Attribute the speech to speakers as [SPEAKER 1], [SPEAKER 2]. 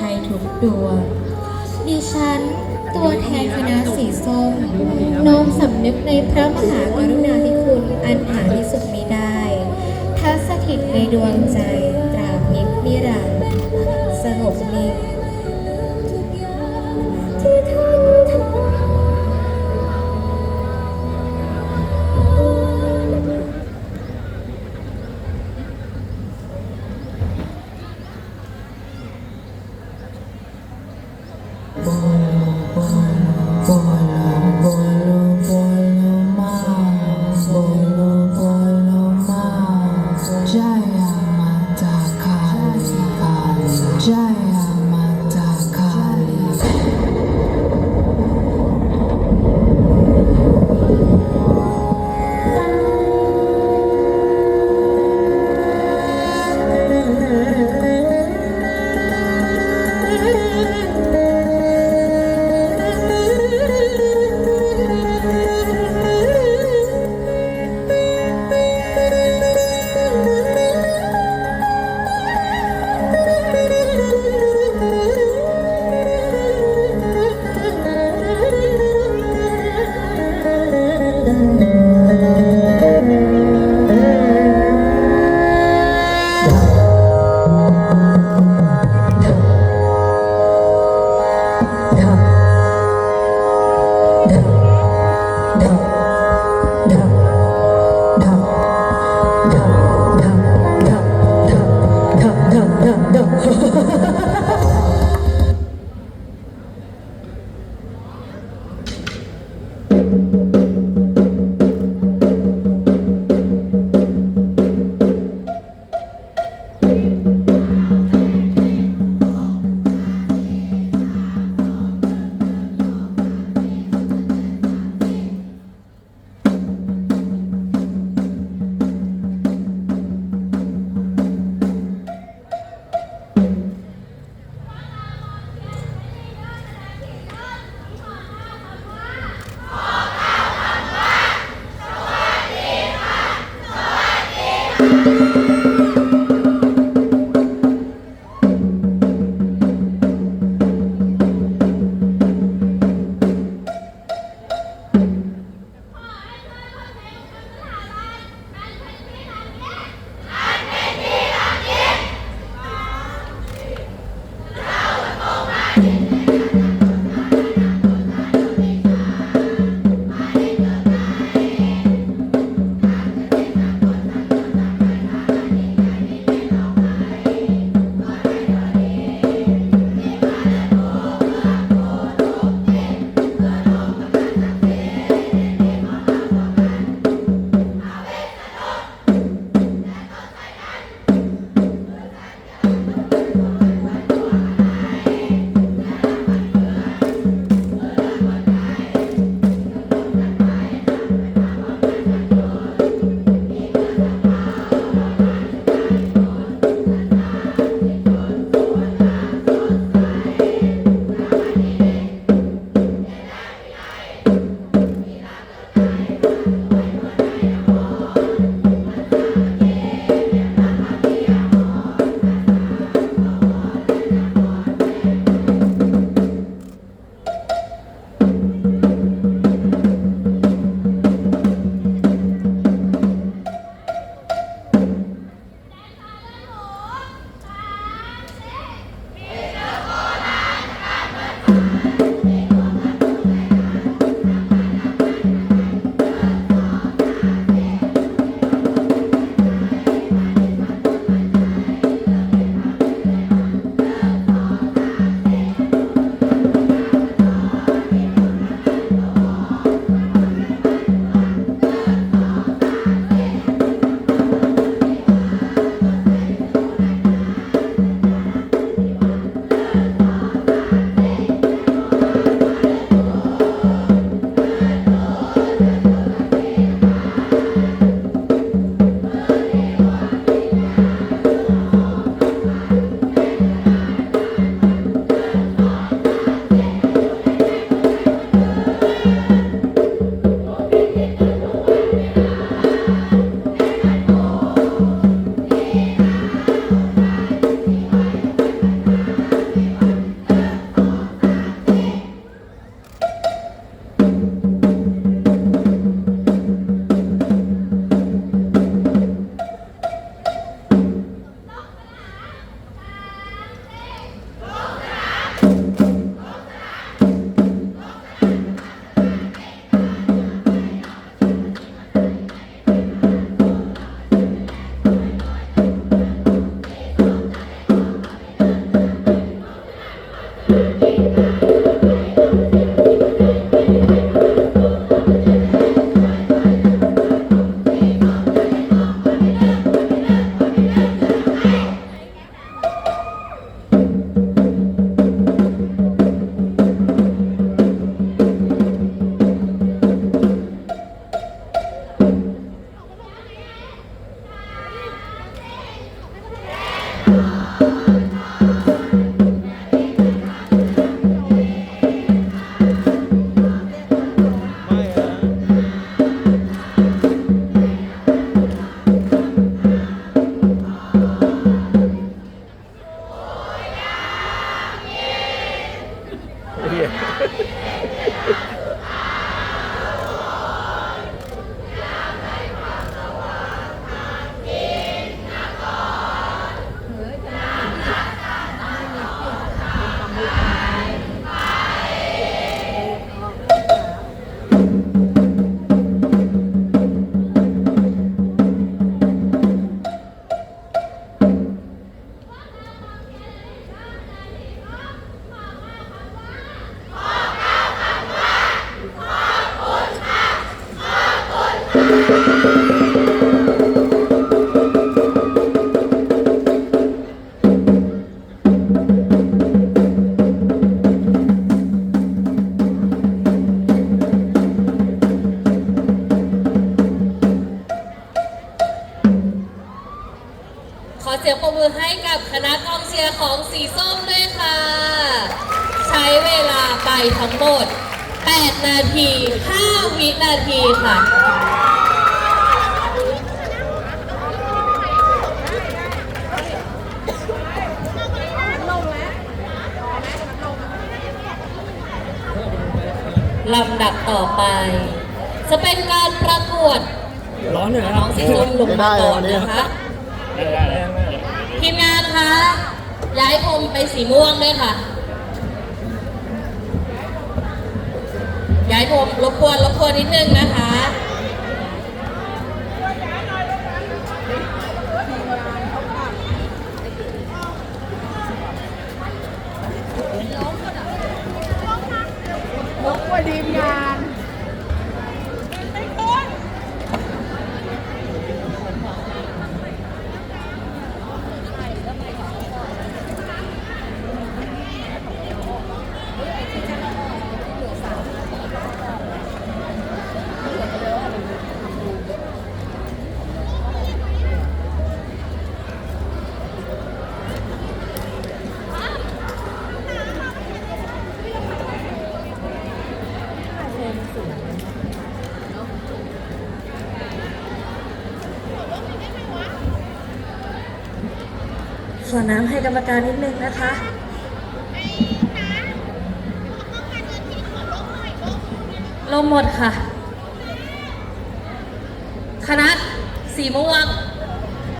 [SPEAKER 1] ทยทุกดวงดิฉัน ตัวแทนคณะสีส้มน้อมสำนึกในพระมหากรุณาธิคุณอันหาที่สุดมิได้ทัสถิตในดวงใจตราบนิจนิรันดร์สงบนิ่ง ทั้
[SPEAKER 2] งหมด 8 นาที 5 วินาทีค่ะลำดับต่อไป จะเป็นการประกวด
[SPEAKER 3] ร้อนเลยนะ
[SPEAKER 2] น้องสีส้มลงมาก่อนนะคะทีมงานคะย้ายพรมไปสีม่วงด้วยค่ะายพรมรบกวนรบกวนนิดนึงนะคะ ส่วนน้ำให้กรรมการนิดนึงนะคะลมหมดค่ะ คณะสีม่วง